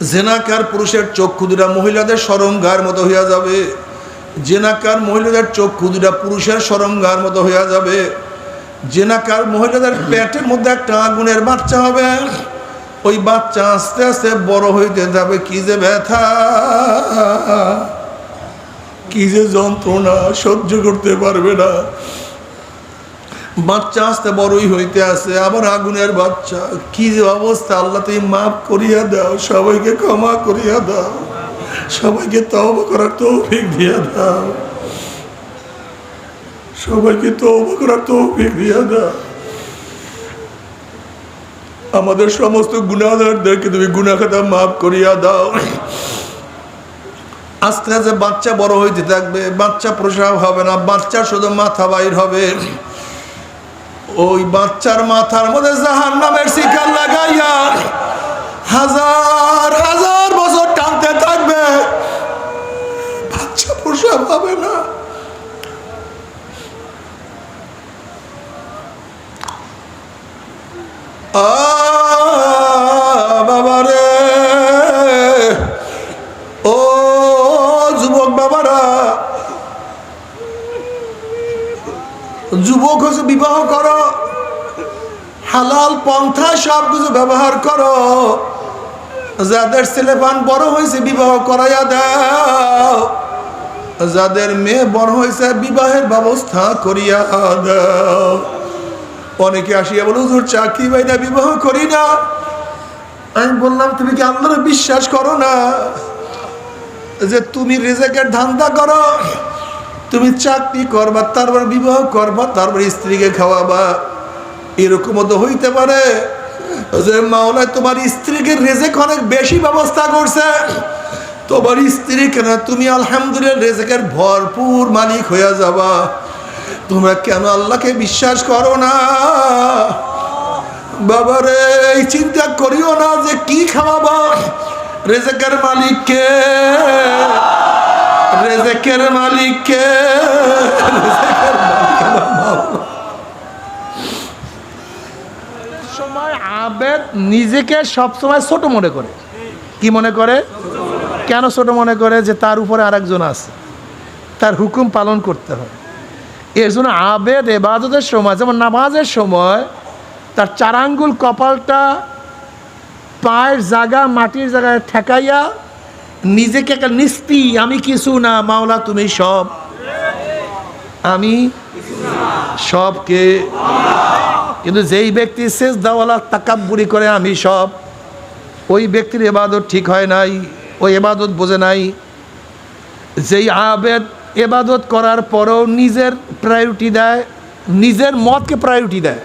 জেনাকার পুরুষের চক্ষু দুটা মহিলাদের সরঙ্গার মতো হইয়া যাবে। জেনাকার মহিলাদের চক্ষু দুটা পুরুষের সরঙ্গার মতো হইয়া যাবে। জেনাকার মহিলাদের পেটের মধ্যে একটা আগুনের বাচ্চা হবে। ওই বাচ্চা আস্তে আস্তে বড় হইতে যাবে। কি যে ব্যথা, কি যে যন্ত্রণা সহ্য করতে পারবে না। বাচ্চা আস্তে বড়ই হইতে আছে, আবার আগুনের বাচ্চা। কি অবস্থা, আল্লাহ তুমি মাফ করিয়া দাও, সবাইকে ক্ষমা করিয়া দাও, সবাইকে তওবা করার তৌফিক দিয়া দাও, সবাইকে তওবা করার তৌফিক দিয়া দাও। আমাদের সমস্ত গুণাগারদেরকে তুমি গুণাখাতা মাফ করিয়া দাও। আস্তে আস্তে বাচ্চা বড় হইতে থাকবে, বাচ্চা প্রসাব হবে না, বাচ্চা শুধু মাথা বাইর হবে। ওই বাচ্চার মাথার মধ্যে জাহান নামের শিকার লাগাইয়া হাজার হাজার বছর টানতে থাকবে। বাচ্চা প্রসাব হবে না। বাবা যুবক হচ্ছে বিবাহ করো। হালাল পন্থা সব কিছু ব্যবহার করো। যাদের ছেলেপান বড় হয়েছে, বিবাহ করাইয়া দাও। যাদের মেয়ে বড় হয়েছে, বিবাহের ব্যবস্থা করিয়া দাও। অনেকে আসিয়া বলে, হুজুর, চাকরি বাইনা বিবাহ করি না। আমি বললাম, তুমি কি আল্লাহর বিশ্বাস করো না যে তুমি রেজেকের ধান্দা করো? তুমি চাকরি করবা তারপর বিবাহ করবা তারপর স্ত্রীকে খাওয়াবা। এরকম তো হইতে পারে যে মাওলায় তোমার স্ত্রীকে রেজেক অনেক বেশি ব্যবস্থা করছে। তোমার স্ত্রী কেন? তুমি আলহামদুলিল্লাহ রেজেকের ভরপুর মালিক হইয়া যাবা। তোমরা কেন আল্লাহকে বিশ্বাস করো না? বাবারে এই চিন্তা করিও না যে কি খাওয়াবা রেজেকের মালিককে। রেজেকের মালিককে আবেদ নিজেকে সবসময় ছোট মনে করে। কি মনে করে? কেন ছোট মনে করে? যে তার উপরে আরেকজন আছে। তার হুকুম পালন করতে হয়। এর জন্য আবেদ এবাদতের সময়, যেমন নামাজের সময়, তার চারাঙ্গুল কপালটা পায়ের জায়গা, মাটির জায়গায় ঠেকাইয়া নিজেকে একটা নিস্তি, আমি কিছু না, মাওলা তুমি সব। আমি সবকে কিন্তু যেই ব্যক্তি শেষ দাওয়ালা তাকাব্বুরি করে, আমি সব। ওই ব্যক্তির এবাদত ঠিক হয় নাই ওই এবাদত বোঝে নাই। যেই আবেদ এবাদত করার পরেও নিজের প্রায়োরিটি দেয়, নিজের মতকে প্রায়োরিটি দেয়।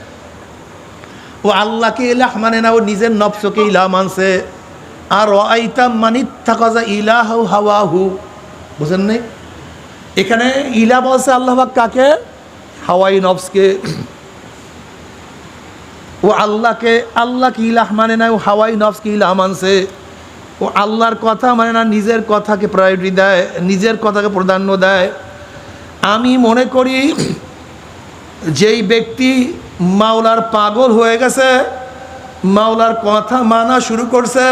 ও আল্লাহকে ইলাহ মানে না, ও নিজের নফসকে ইলাহ মানছে। আর মানিত বুঝেন নাই? এখানে ইলা বলছে আল্লাহবাক কাকে? হাওয়াই নফসকে। ও আল্লাহকে আল্লাহকে ইলাহ মানে না, ও হাওয়াই নফসকে ইলাহ মানছে। ও আল্লাহর কথা মানে না, নিজের কথাকে প্রায়োরিটি দেয়, নিজের কথাকে প্রাধান্য দেয়। আমি মনে করি, যেই ব্যক্তি মাওলার পাগল হয়ে গেছে, মাওলার কথা মানা শুরু করছে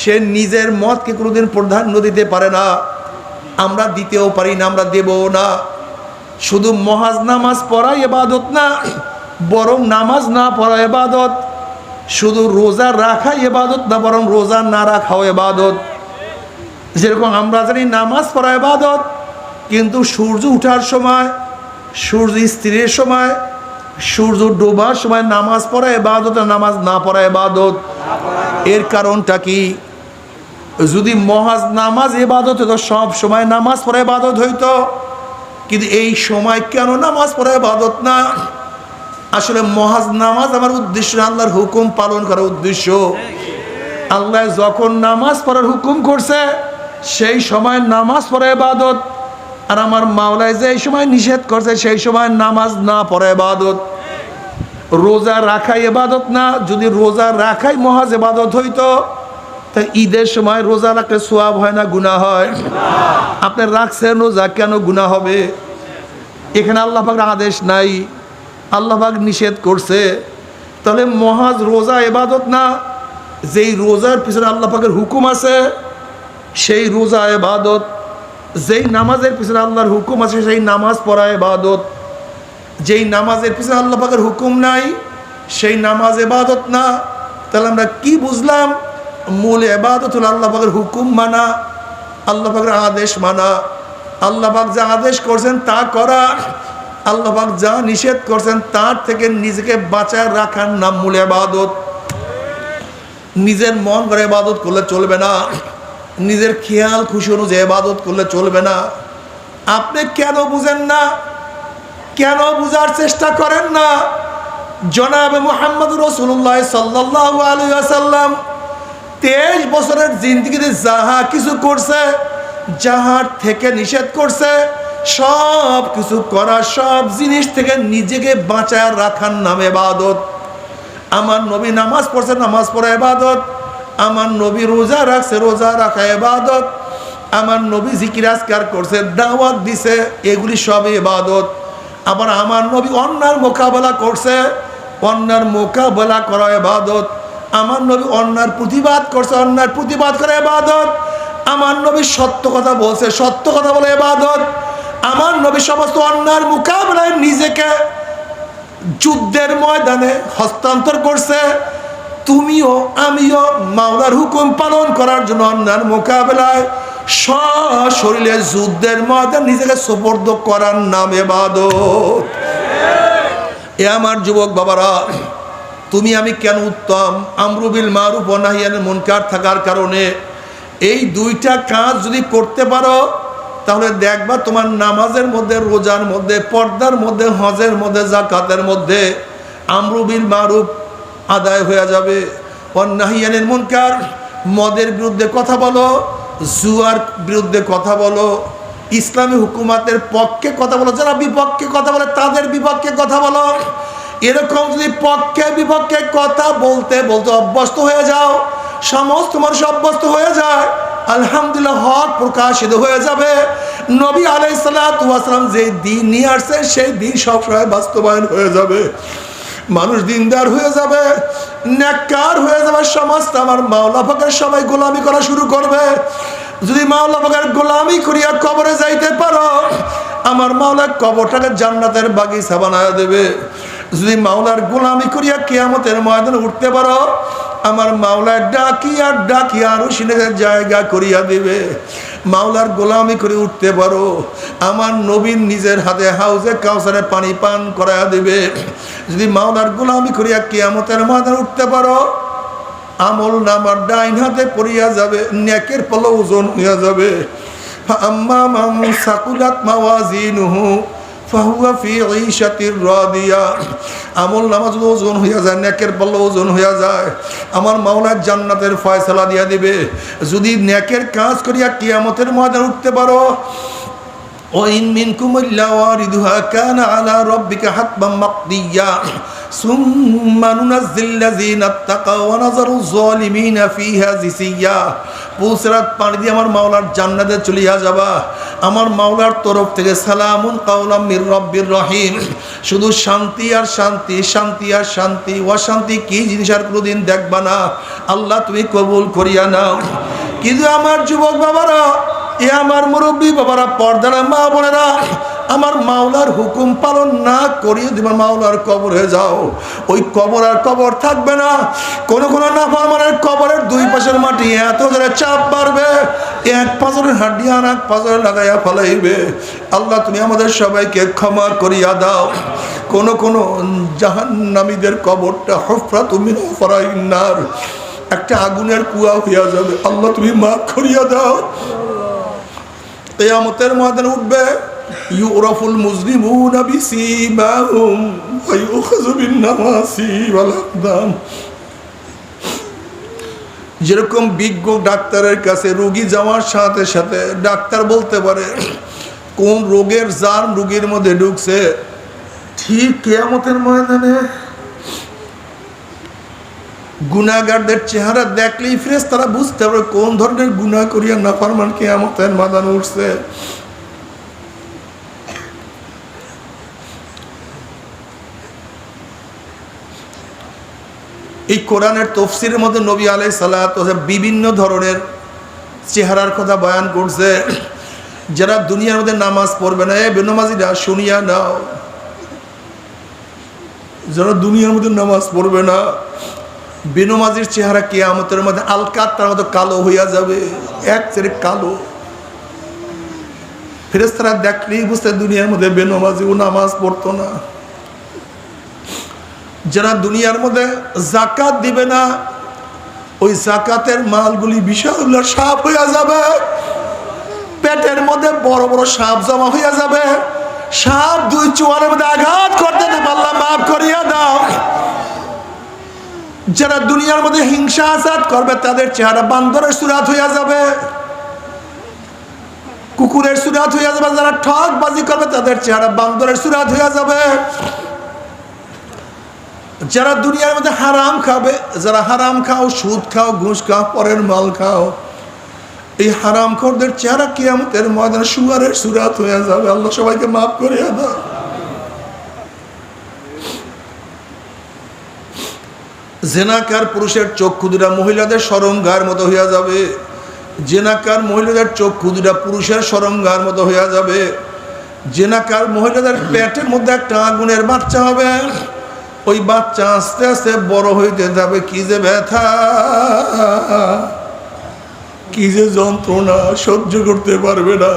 সে নিজের মতকে কোনোদিন প্রাধান্য দিতে পারে না। আমরা দিতেও পারি না, আমরা দেবও না। শুধু মহাজ নামাজ পড়া এবাদত না, বরং নামাজ না পড়া এবাদত শুধু রোজা রাখা এবাদত না, বরং রোজা না রাখাও এবাদত যেরকম আমরা জানি নামাজ পড়া এবাদত কিন্তু সূর্য উঠার সময়, সূর্য স্ত্রীর সময়, সূর্য ডোবার সময় নামাজ পড়া এবাদত নামাজ না পড়া এবাদত এর কারণটা কি? যদি মহাজ নামাজ এবাদত হতো সব সময় নামাজ পড়া এবাদত হইতো। কিন্তু এই সময় কেন নামাজ পড়া এবাদত না? আসলে মহাজ নামাজ আমার উদ্দেশ্য আল্লাহর হুকুম পালন করার উদ্দেশ্য। আল্লাহ যখন নামাজ পড়ার হুকুম করছে, সেই সময় নামাজ পড়া এবাদত আর আমার মাওলায় যে এই সময় নিষেধ করছে, সেই সময় নামাজ না পড়া এবাদত রোজা রাখাই এবাদত না, যদি রোজা রাখাই মহাজ এবাদত হইতো ঈদের সময় রোজা রাখলে সোয়াব হয় না গুণা হয়? আপনি রাখছেন রোজা, কেন গুণা হবে? এখানে আল্লাহ পাকের আদেশ নাই। আল্লাহ পাক নিষেধ করছে। তাহলে মহাজ রোজা এবাদত না? যেই রোজার পিছনে আল্লাহ পাকের হুকুম আছে, সেই রোজা এবাদত। যেই নামাজের পিছনে আল্লাহর হুকুম আছে, সেই নামাজ পড়া এবাদত। যেই নামাজের পিছনে আল্লাহ পাকের হুকুম নাই, সেই নামাজ এবাদত না। তাহলে আমরা কি বুঝলাম? মূল এবাদত হলো আল্লাহ পাকের হুকুম মানা, আল্লাহ পাকের আদেশ মানা। আল্লাহ পাক যা আদেশ করছেন তা করা, আল্লাহ পাক যা নিষেধ করছেন তার থেকে নিজেকে বাঁচায় রাখার নাম মূল এবাদত নিজের মন করে এবাদত করলে চলবে না, নিজের খেয়াল খুশি অনুযায়ী এবাদত করলে চলবে না। আপনি কেন বুঝেন না? কেন বুঝার চেষ্টা করেন না? জনাব মোহাম্মদ রসুল্লাহ সাল্লাহ আসাল্লাম তেইশ বছরের জিন্দগিতে যাহা কিছু করছে, যাহার থেকে নিষেধ করছে, সব কিছু করা, সব জিনিস থেকে নিজেকে বাঁচায় রাখার নাম এবাদত আমার নবী নামাজ পড়ছে, নামাজ পড়া এবাদত আমার নবী রোজা রাখছে, রোজা রাখা এবাদত আমার নবী জিকির আজকার করছে, দাওয়াত দিছে, এগুলি সব এবাদত আবার আমার নবী অন্যার মোকাবেলা করছে, অন্যার মোকাবেলা করা এবাদত আমার নবী অন্যার প্রতিবাদ করছে অন্যার প্রতিবাদ করে এবাদত আমার নবী সত্য কথা বলছে, সত্য কথা বলে এবাদত আমার নবী সমস্ত অন্যার মোকাবেলায় নিজেকে যুদ্ধের ময়দানে হস্তান্তর করছে। তুমিও, আমিও মাওলার হুকুম পালন করার জন্য অন্যার মোকাবেলায় স সশরীরে যুদ্ধের ময়দান নিজেকে সোপর্দ করার নাম এবাদত এ আমার যুবক বাবারা তুমি আমি কেন উত্তম? আমরুবিল মারুফ অনাহিয়ানের মনকার থাকার কারণে। এই দুইটা কাজ যদি করতে পারো, তাহলে দেখবা তোমার নামাজের মধ্যে, রোজার মধ্যে, পর্দার মধ্যে, হজের মধ্যে জাকাতের মধ্যে আমরুবিল মারুফ আদায় হয়ে যাবে। অন্যাহিয়ানের মনকার, মদের বিরুদ্ধে কথা বলো, জুয়ার বিরুদ্ধে কথা বলো, ইসলামী হুকুমাতের পক্ষে কথা বলো, যারা বিপক্ষে কথা বলে তাদের বিপক্ষে কথা বলো। এরকম যদি পক্ষে বিপক্ষে কথা বলতে বলতে অভ্যস্ত হয়ে যাও, সমস্ত মানুষ অভ্যস্ত হয়ে যায়, আলহামদুলিল্লাহ হক প্রকাশিত হয়ে যাবে। নবী আলাইসালাম যে দিন নিয়ে আসছে, সেই দিন সবসময় বাস্তবায়ন হয়ে যাবে। মানুষ দিনদার হয়ে যাবে, নেককার হয়ে যাবে। সমস্ত আমার মাওলা ফাঁকের সবাই গোলামি করা শুরু করবে। যদি মাওলা ফাঁকের গোলামি করিয়া কবরে যাইতে পারো, আমার মাওলার কবরটাকে জান্নাতের বাগিচা বানায় দেবে। যদি মাওলার গোলামি করিয়া কেয়ামতের ময়দানে উঠতে পারো, আমার মাওলার ডাকিয়া ডাকিয়া ডাকি আরও সিনেদের জায়গা করিয়া দিবে। মাওলার গোলামি করে উঠতে পারো, আমার নবীন নিজের হাতে হাউজে কাউসারে পানি পান করাইয়া দিবে। যদি মাওলার গোলামি করিয়া কেয়ামতের ময়দানে উঠতে পারো, আমল নামার ডাইন হাতে পড়িয়া যাবে, নেকের পল ওজন হইয়া যাবে। আম্মা মাম সাকুলাত মাওয়াজিনুহু। ফাহুয়া ফি ঈশাতির রাদিয়া। আমল নামাজ ওজন হইয়া যায়, নেকের বল ওজন হইয়া যায়। আমার মাওলার জান্নাতের ফয়সালা দিয়া দিবে। যদি নেকের কাজ করিয়া কিয়ামতের ময়দান উঠতে পারো ওয়াইন মিনকুম ইল্লা ওয়ারিদুহা, কানা আলা রাব্বিকা হাতমান মাকদিয়া। সুম্মা নুনাজ্জিল্লাযীনা তাকাও ওয়া নাযারু যালিমিনা ফিহা জিসিয়া পুসরাত পানি দিয়ে আমার মাওলার জান্নাতে চলিয়া যাবা। আমার মাওলার তরফ থেকে সালামুন কাউলাম মির রব্বির রহিম। শুধু শান্তি আর শান্তি শান্তি আর শান্তি, অশান্তি কি জিনিস আর কোনোদিন দেখবা না। আল্লাহ তুমি কবুল করিয়া নাও। কিন্তু আমার যুবক বাবারা, এ আমার মুরব্বী বাবারা, পর্দারা মা বোনেরা আমার মাওলার হুকুম পালন না করিয়ে তোমার মাওলার কবর যাও। ওই কবর আর কবর থাকবে না। কোন কোন আমার কবরের দুই পাশের মাটি এত ধরে চাপ বাড়বে এক পাঁচরের হাড্ডি আর এক পাঁচরে লাগাইয়া ফেলাইবে। আল্লাহ তুমি আমাদের সবাইকে ক্ষমা করিয়া দাও। কোন কোন জাহান্নামীদের কবরটা হফরা তুমি ফরাইনার একটা আগুনের কুয়া হইয়া যাবে। আল্লাহ তুমি মাফ করিয়া দাও। কেয়ামতের ময়দানে উঠবে। ওয়াল আকদাম যেরকম বিজ্ঞ ডাক্তারের কাছে রুগী যাওয়ার সাথে সাথে ডাক্তার বলতে পারে, কোন রোগের জার্ম রুগীর মধ্যে ঢুকছে, ঠিক কেয়ামতের ময়দানে গুণাগারদের চেহারা দেখলেই ফ্রেশ তারা বুঝতে পারে কোন ধরনের গুণা করিয়া নাফারমান কেয়ামতের মাদান উঠছে। এই কোরআনের তফসিরের মধ্যে নবী আলাই সাল্লাত বিভিন্ন ধরনের চেহারার কথা বয়ান করছে। যারা দুনিয়ার মধ্যে নামাজ পড়বে না, এ বেনমাজিরা শুনিয়া নাও। যারা দুনিয়ার মধ্যে নামাজ পড়বে না, বেনমাজির চেহারা কেয়ামতের মধ্যে আলকাত তার মতো কালো হইয়া যাবে, এক চেরে কালো। ফেরেস্তারা দেখলেই বুঝতে দুনিয়ার মধ্যে বেনমাজি ও নামাজ পড়তো না। যারা দুনিয়ার মধ্যে জাকাত দিবে না, ওই জাকাতের মালগুলি বিশাল সাপ হইয়া যাবে। পেটের মধ্যে বড় বড় সাপ জমা হইয়া যাবে। সাপ দুই চোয়ারের মধ্যে আঘাত করতে না পারলাম মাফ করিয়া দাও। যারা দুনিয়ার মধ্যে হিংসা আজাদ করবে, তাদের চেহারা বান্দরের সুরাত হইয়া যাবে। কুকুরের সুরাত হইয়া যাবে, যারা ঠকবাজি করবে, তাদের চেহারা বান্দরের সুরাত হইয়া যাবে। যারা দুনিয়ার মধ্যে হারাম খাবে, যারা হারাম খাও, সুদ খাও, ঘুষ খাও, পরের মাল খাও, এই হারাম খরদের চেহারা কিয়ামতের ময়দানে সুয়ারের সুরাত হয়ে যাবে। আল্লাহ সবাইকে মাফ করে দাও। জেনাকার পুরুষের চোখ দুটা মহিলাদের সরঙ্গার মতো হইয়া যাবে। জেনাকার মহিলাদের চোখ দুটা পুরুষের সরঙ্গার মতো হইয়া যাবে। জেনাকার মহিলাদের পেটের মধ্যে একটা আগুনের বাচ্চা হবে। ওই বাচ্চা আস্তে আস্তে বড় হইতে যাবে, কি যে ব্যথা। কি যে যন্ত্রণা, সহ্য করতে পারবে না।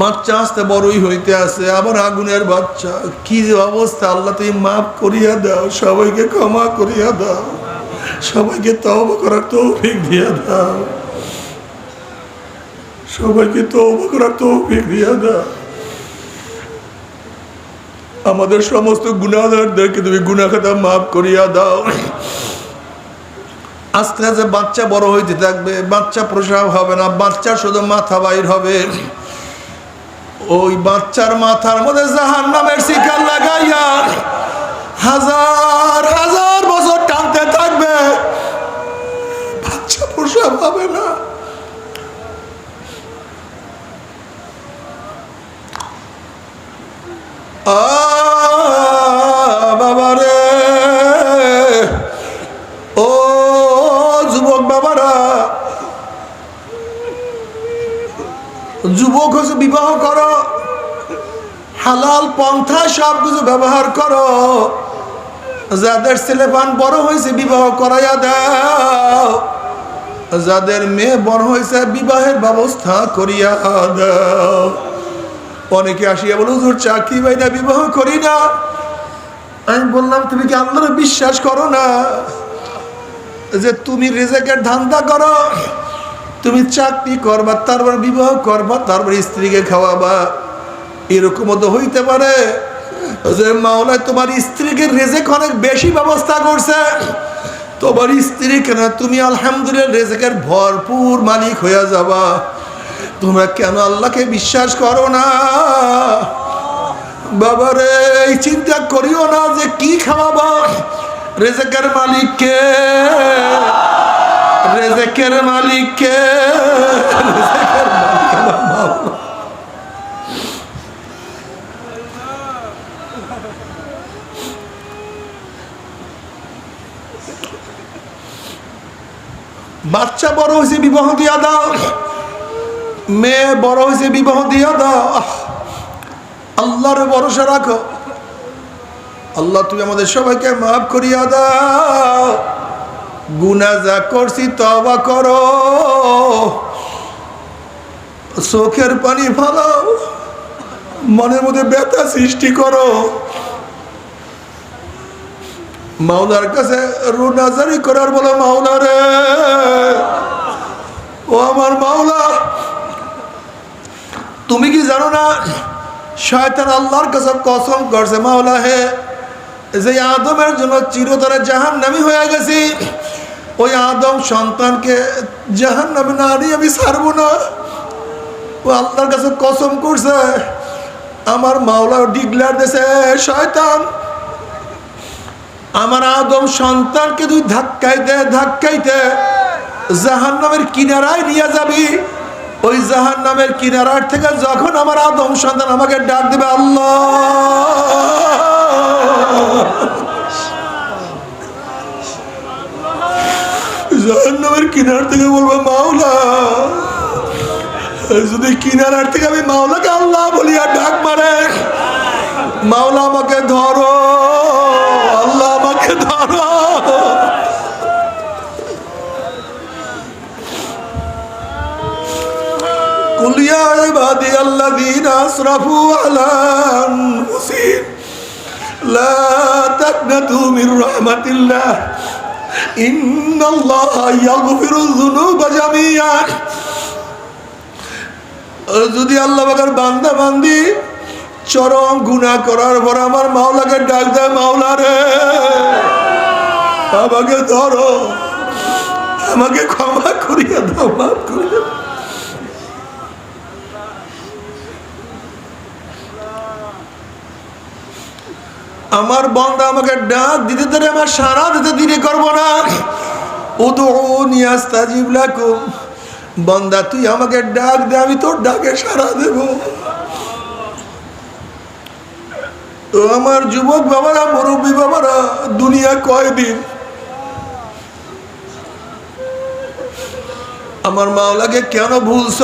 বাচ্চা আস্তে বড়ই হইতে আছে, আবার আগুনের বাচ্চা। কি যে অবস্থা, আল্লাহ তুমি মাফ করিয়া দাও, সবাইকে ক্ষমা করিয়া দাও। সবাইকে তওবা করার তৌফিক দিয়া দাও। সবাইকে তওবা করার তৌফিক দিয়া দাও। আমাদের সমস্ত গুণাদারদেরকে তুমি গুণাখাতা মাফ করিয়া দাও। আস্তে আস্তে বাচ্চা বড় হইতে থাকবে, বাচ্চা প্রসাব হবে না, বাচ্চা শুধু মাথা বাইর হবে। ওই বাচ্চার মাথার মধ্যে জাহান নামের শিকার লাগাইয়া হাজার হাজার বছর টানতে থাকবে। বাচ্চা প্রসাব হবে না। বাবা রে ও যুবক বাবারা, যুবক হচ্ছে বিবাহ করো, হালাল পন্থা সব কিছু ব্যবহার করো। যাদের ছেলেপান বড় হয়েছে বিবাহ করাইয়া দাও। যাদের মেয়ে বড় হয়েছে বিবাহের ব্যবস্থা করিয়া দাও। অনেকে আসিয়া বলে, হুজুর চাকরি বাইনা বিবাহ করি না। আমি বললাম, তুমি কি আল্লাহর বিশ্বাস করো না যে তুমি রেজেকের ধান্দা করো? তুমি চাকরি করবা, তারপর বিবাহ করবা, তারপর স্ত্রীকে খাওয়াবা। এরকমও তো হইতে পারে যে মাওলায় তোমার স্ত্রীকে রেজেক অনেক বেশি ব্যবস্থা করছে। তোমার স্ত্রী কেন? তুমি আলহামদুলিল্লাহ রেজেকের ভরপুর মালিক হয়ে যাবা। তোমরা কেন আল্লাহকে বিশ্বাস করো না? বাবারে এই চিন্তা করিও না যে কি খাওয়াবো? রেজেকের মালিককে। রেজেকের মালিককে। বাচ্চা বড় হয়েছে, বিবাহ দিয়া দাও। মেয়ে বড় হয়েছে, বিবাহ দিয়া দাও। আল্লাহর ভরসা রাখো। আল্লাহ, তুমি আমাদের সবাইকে মাফ করিয়া দাও। গুনা যা করছি তবা করো। চোখের পানি ফালাও। মনের মধ্যে ব্যথা সৃষ্টি করো। মাওলার কাছে রুনাজারি করার বলে, মাওলা রে, ও আমার মাওলা তুমি কি জানো না, শয়তান আল্লাহর কাছে কসম করছে, মাওলা হে, যে আদমের জন্য চিরতরে জাহান নামি হয়ে গেছি, ওই আদম সন্তানকে জাহান নামে না দিয়ে আমি ছাড়বো না। ও আল্লাহর কাছে কসম করছে, আমার মাওলা ডিগলার দেশে শয়তান, আমার আদম সন্তানকে তুই ধাক্কাইতে ধাক্কাইতে জাহান নামের কিনারায় নিয়ে যাবি। ওই জাহান নামের কিনারার থেকে যখন আমার আদম সন্তান আমাকে ডাক দেবে, আল্লাহ! জাহান নামের কিনার থেকে বলব, মাওলা! যদি কিনারার থেকে আমি মাওলাকে আল্লাহ বলি আর ডাক মারে, মাওলা আমাকে ধরো, আল্লাহ আমাকে ধরো। يا عبادي الذين أسرفوا على أنفسهم لا تقنطوا من رحمة الله إن الله يغفر الذنوب جميعا যদি আল্লাহ বাগার বান্দা বান্দি চরম গুণা করার পর আমার মাওলাকে ডাক দেয় মাওলা রে আমাকে ধরো আমাকে ক্ষমা করিয়া দাও মাফ করিয়া আমার বন্ধা আমাকে ডাক দিতে দেবে আমার সারা দিতে দেরি করব না। ও উদুনি আস্তাজিব লাকুম। বন্দা, তুই আমাকে ডাক দে, আমি তোর ডাকে সারা দেব। তো আমার যুবক বাবারা, মুরব্বী বাবারা, দুনিয়া কয়দিন? আমার মাওলাকে কেন ভুলছ?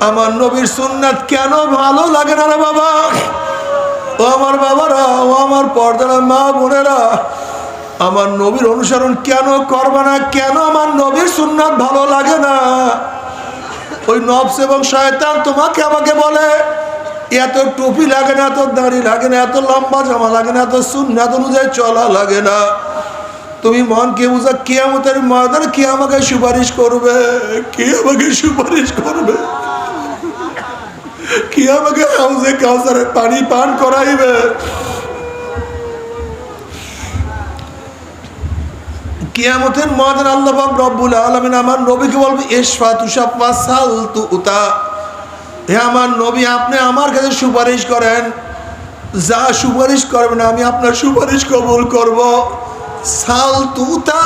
আমার নবীর সুন্নাত কেন ভালো লাগে না বাবা? ও আমার বাবারা, ও আমার পর্দারা, মা বোনেরা, আমার নবীর অনুসরণ কেন করবে না? কেন আমার নবীর সুন্নাত ভালো লাগে না? ওই নবস এবং শয়তান তোমাকে আমাকে বলে, এত টুপি লাগে না, এত দাড়ি লাগে না, এত লম্বা জামা লাগে না, এত সুন্নাত অনুযায়ী চলা লাগে না। তুমি মন কে বুঝা কে আমাদের ময়দান কে আমাকে সুপারিশ করবে? কে আমাকে সুপারিশ করবে? কি আমাকে হাউসে কাউসারে পানি পান করাইবে। কিয়ামতের আল্লাহ রব্বুল আমার নবীকে বলবে তু উতা। হে আমার নবী, আপনি আমার কাছে সুপারিশ করেন। যা সুপারিশ করবেন, আমি আপনার সুপারিশ কবুল করব। সাল তুতা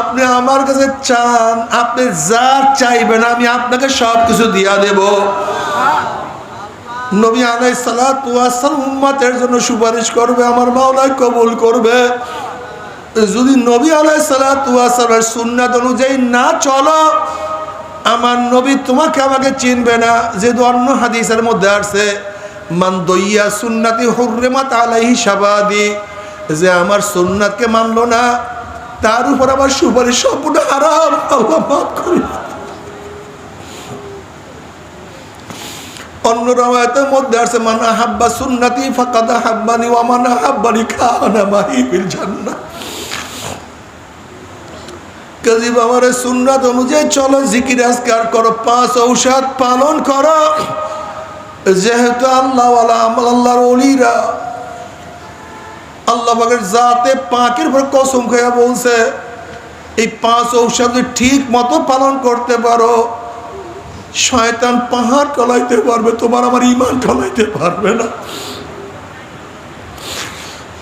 আপনি আমার কাছে চান, আপনি যা চাইবেন, আমি আপনাকে সব কিছু দিয়া দেব। নবী আলাই সালাম উম্মাতের জন্য সুপারিশ করবে, আমার মাওলায় কবুল করবে। যদি নবী আলাই সালামের সুন্নাত অনুযায়ী না চলো, আমার নবী তোমাকে আমাকে চিনবে না। যেহেতু অন্য হাদিসের মধ্যে আসছে, মান দইয়া সুন্নাতি হুররেমাত আলাইহি সাবাদি, যে আমার সুন্নাতকে মানলো না, তার উপর আমার সুপারিশ সম্পূর্ণ হারাম, আল্লাহ মাফ করি অন্য রামায়াতের মধ্যে আছে মান আহাব্বা সুন্নাতি ফাকাদ আহাব্বানি ওয়া মান আহাব্বানি কানা মাহি ফিল জান্নাহ। কাজী বাবার সুন্নাত অনুযায়ী চলো, জিকির, আজকার করো, পাঁচ ঔষধ পালন করো। যেহেতু আল্লাহ আল্লাহর অলিরা আল্লাহ বাগের জাতে পাকের পর কসম খেয়ে বলছে, এই পাঁচ ঔষধ ঠিক মতো পালন করতে পারো শয়তান পাহাড় টলাইতে পারবে, তোমার আমার ইমান টলাইতে পারবে না।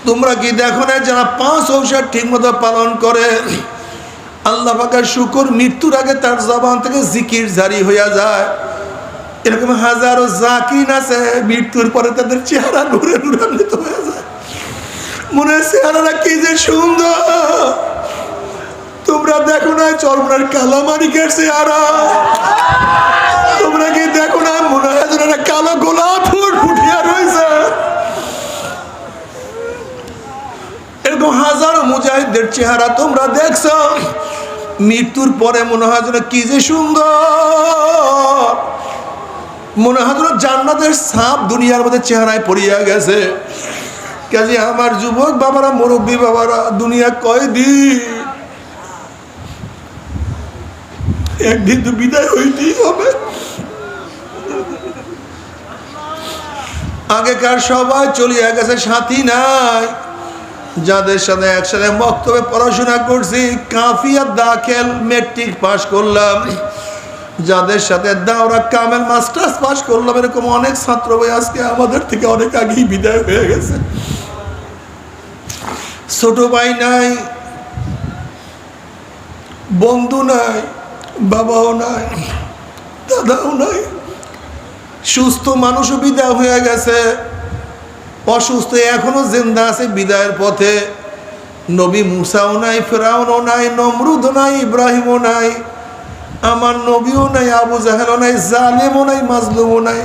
তোমরা কি দেখো না যারা পাঁচ ঔষধ ঠিক মতো পালন করে? আল্লাহ শুকুর মৃত্যুর আগে তার জবান থেকে জিকির জারি হইয়া যায়। এরকম হাজারো জাকিন আছে, মৃত্যুর পরে তাদের চেহারা নূরে নূরান্বিত হয়ে যায়। মনে চেহারাটা কি যে সুন্দর। তোমরা দেখো না চরমনার কালামানিকের চেহারা? তোমরা কালো গোলাপ ফুল ফুটিয়া রয়েছে এরকম হাজারো মুজাহিদদের চেহারা তোমরা দেখছ। মৃত্যুর পরে মনে হয় যেন কি যে সুন্দর। মনে হয় যেন জান্নাতের সাপ দুনিয়ার মধ্যে চেহারায় পড়িয়া গেছে। কাজে আমার যুবক বাবারা, মুরব্বী বাবারা, দুনিয়া কয়দিন একদিন তো বিদায় হইতেই হবে। আগেকার সবাই চলিয়া গেছে সাথী নাই। যাদের সাথে একসাথে বক্তব্যে পড়াশোনা করছি কাফিয়া দাখেল মেট্রিক পাস করলাম। যাদের সাথে দাওরা কামেল মাস্টার্স পাস করলাম, এরকম অনেক ছাত্র ভাই আজকে আমাদের থেকে অনেক আগেই বিদায় হয়ে গেছে। ছোট ভাই নাই, বন্ধু নাই, বাবাও নাই, দাদাও নাই। সুস্থ মানুষও বিদায় হয়ে গেছে, অসুস্থ এখনও জিন্দা আছে বিদায়ের পথে। নবী মুসাও নাই, ফেরাউনও নাই, নমরুদও নাই, ইব্রাহিমও নাই, আমার নবীও নাই, আবু জাহেলও নাই, জালেমও নাই, মাজলুমও নাই,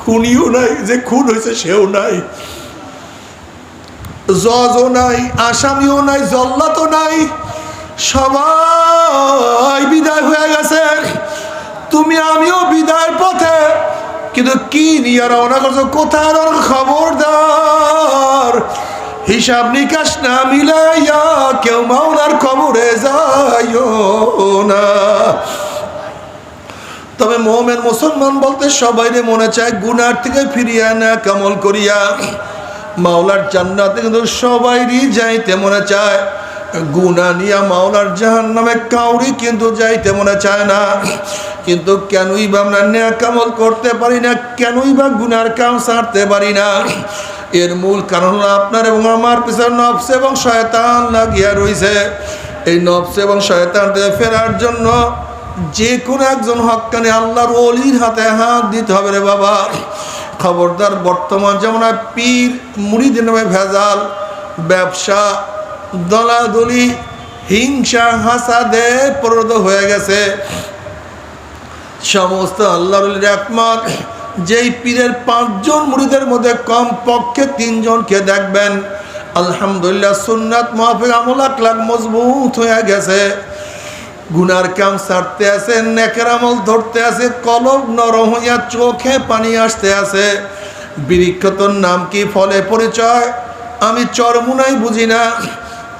খুনিও নাই, যে খুন হয়েছে সেও নাই। জজও নাই, আসামিও নাই জল্লাতও নাই, সবাই বিদায় হয়ে গেছে। তুমি আমিও বিদায়ের পথে কিন্তু কি নিয়ে রওনা করছ? কোথায় খবরদার। হিসাব নিকাশ না মিলাইয়া কেউ মাওলার কবরে যাইও না। তবে মোহামের মুসলমান বলতে সবাইরে মনে চায়, গুনার থেকে ফিরিয়া না কামল করিয়া মাওলার জান্নাতে কিন্তু সবাইরই যাইতে মনে চায়। গুনা নিয়া মাওলার জাহান নামে কাউরি কিন্তু যাইতে মনে চায় না। কিন্তু কেনই বা আমরা ন্যায় কামল করতে পারি না, কেনই বা গুনার কাম ছাড়তে পারি না। এর মূল কারণ হলো আপনার এবং আমার পিছনে নফস এবং শয়তান লাগিয়া রয়েছে এই নফস এবং শয়তান থেকে ফেরার জন্য যে কোনো একজন হক্কানি আল্লাহর অলির হাতে হাত দিতে হবে রে বাবা। খবরদার বর্তমান যেমন পীর মুড়িদের নামে ভেজাল ব্যবসা দলাদলি, হিংসা, হাসাদে পরিণত হয়ে গেছে। সমস্ত আল্লাহর একমত, যেই পীরের পাঁচজন মুড়িদের মধ্যে কম পক্ষে তিনজনকে দেখবেন। আলহামদুলিল্লাহ সুন্নাত মাহফিক আমল লাখ মজবুত হয়ে গেছে। গুনার কাম ছাড়তে আছে, নেকের আমল ধরতে আছে, কলম নরম হইয়া চোখে পানি আসতে আছে। বৃক্ষতর নাম কি, ফলে পরিচয়? আমি চরমুনাই বুঝি না।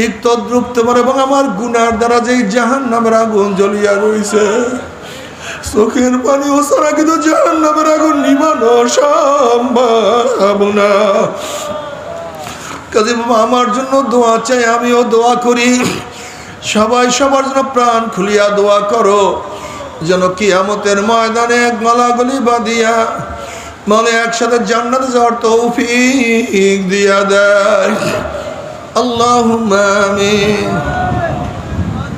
ঠিক তদ্রুপ তোমার এবং আমার গুনার দ্বারা যেই জাহান নামের আগুন জ্বলিয়া রইছে, চোখের পানি ও সারা কিন্তু জাহান নামের আগুন নিবানো সম্ভব না। কাজে বাবা, আমার জন্য দোয়া চাই, আমিও দোয়া করি। সবাই সবার জন্য প্রাণ খুলিয়া দোয়া করো, যেন কিয়ামতের ময়দানে এক গলাগলি বাঁধিয়া মানে একসাথে জান্নাতে যাওয়ার তৌফিক দিয়া দেয়। আমিন।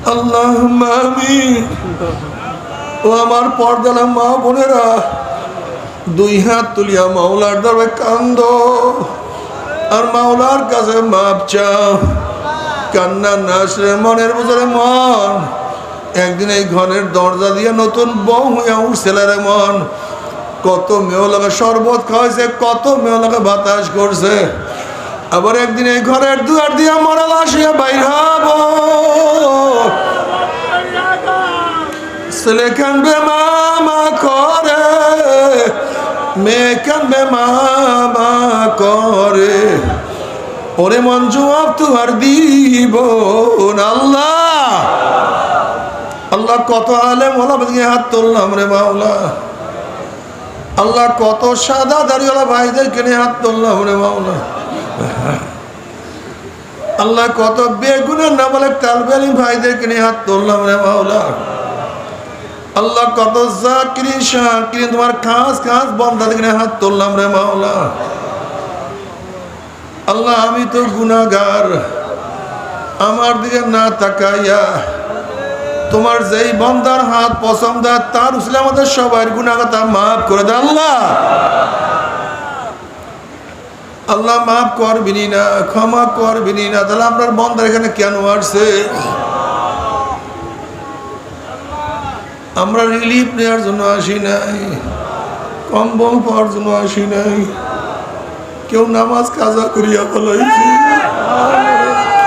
আল্লাহ আমিন। ও আমার পর্দালা মা বোনেরা, দুই হাত তুলিয়া মাওলার দরবে কান্দ। আর মাওলার কাছে মাপ চাও। কান্না নাসরে মনের ভিতরে মন। একদিন এই ঘরের দরজা দিয়ে নতুন বউ হইয়া উঠছেলারে মন। কত মেয়লাকে শরবত খাওয়াইছে, কত মেয়লাকে বাতাস করছে। আবার একদিন এই ঘরের দুয়ার দিয়া মরাল আসিয়া বাইর হব। ছেলে কানবে মামা করে, মেয়ে কানবে মামা করে। ওরে মন জবাব তোমার দিব আল্লাহ। আল্লাহ কত আলে মোলা হাত তুললাম রে মাওলা। আল্লাহ কত সাদা দাড়িওয়ালা ভাইদেরকে নিয়ে হাত তুললাম রে মাওলা। আল্লাহ কত বেগুনের না বলে তালবেলি ভাইদেরকে নিয়ে হাত তুললাম রে মাওলা। আল্লাহ কত জাকিরি, শাকিরি, তোমার খাস খাস বন্ধাদেরকে নিয়ে হাত তুললাম রে মাওলা। আল্লাহ, আমি তো গুনাগার আমার দিকে না তাকাইয়া তোমার যেই বন্দার হাত পছন্দ তার উসলে আমাদের সবার গুণাগতা মাফ করে দে আল্লাহ। আল্লাহ মাফ করবিনি না, ক্ষমা করবিনি না, তাহলে আপনার বন্দার এখানে কেন আসছে? আমরা রিলিফ নেওয়ার জন্য আসি নাই কম্বল পাওয়ার জন্য আসি নাই। কেউ নামাজ কাজা করিয়া ফেলাইছি,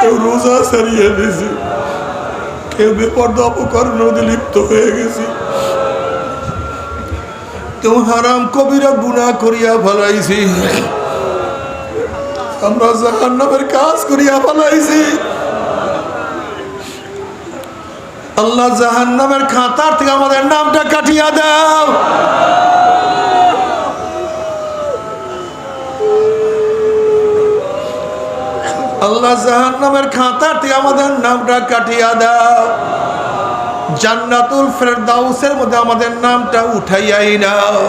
কেউ রোজা সারিয়ে দিয়েছি, কেউ বেপর্দা অপকর্ণ লিপ্ত হয়ে গেছি। কেউ হারাম কবিরা গুণা করিয়া ফেলাইছি। আমরা জাহান নামের কাজ করিয়া ফেলাইছি। আল্লাহ জাহান নামের খাতার থেকে আমাদের নামটা কাটিয়া দাও। আল্লাহ জাহান খাতার থেকে আমাদের নামটা কাটিয়া দাও। জান্নাতুল ফেরদাউসের মধ্যে আমাদের নামটা উঠাইয়াই নাও।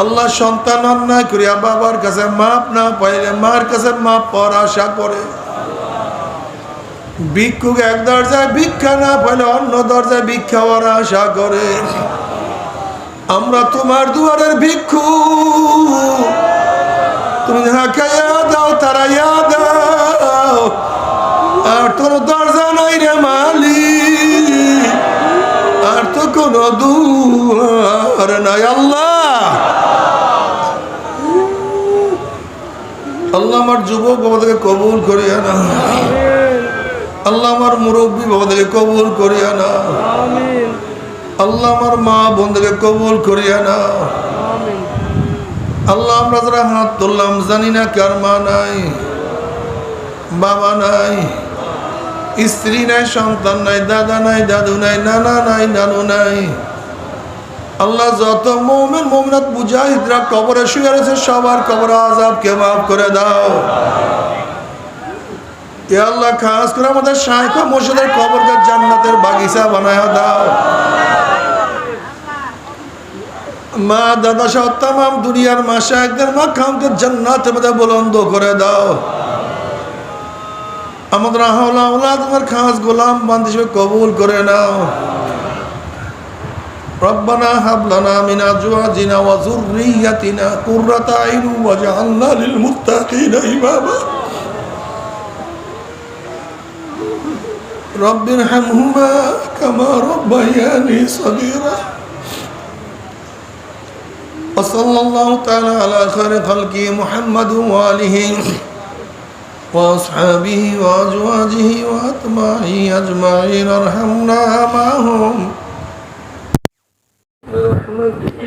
আল্লাহ সন্তান অন্যায় করিয়া বাবার কাছে মাপ না পাইলে মার কাছে মাপ পাওয়ার আশা করে। ভিক্ষুক এক দরজায় ভিক্ষা না পাইলে অন্য দরজায় ভিক্ষা হওয়ার আশা করে। আমরা তোমার দুয়ারের ভিক্ষু তুমি দাও তারা ইয়া আর তোর দরজা নাই রে মালি আর তো কোনো দুয়ার নাই, আল্লাহ। আমার যুবক বাবাদেরকে কবুল করিয়া না। আল্লাহ আমার মুরব্বী বাবাদেরকে কবুল করিয়া না। আল্লাহ আমার মা বোনদেরকে কবুল করিয়া না। আল্লাহ আমরা যারা হাত তুললাম, জানি না কার মা নাই, বাবা নাই, স্ত্রী নাই, সন্তান নাই, দাদা নাই, দাদু নাই, নানা নাই, নানু নাই। আল্লাহ যত মোমেন মোমনাথ মুজাহিদরা কবরে শুয়ে রয়েছে, সবার কবর আজাবকে মাফ করে দাও। আল্লাহ খাস করে আমাদের মসজিদের কবরকে জান্নাতের বাগিচা বানায় দাও। মা, দাদা সহ তাম দুনিয়ার মাসা একদের মা খামকে জান্নাতের মধ্যে বুলন্দ করে দাও। আমাদের আহলা তোমার খাস গোলাম বান্ধি কবুল করে নাও। ربنا هب لنا من أزواجنا وذريتنا قرة اعين واجعلنا للمتقين إماما. رب ارحمهما كما ربياني صغيرا. وصلى الله تعالى على خير خلقه محمد وآله وأصحابه وأزواجه وأتباعه أجمعين. ارحمنا معهم moved.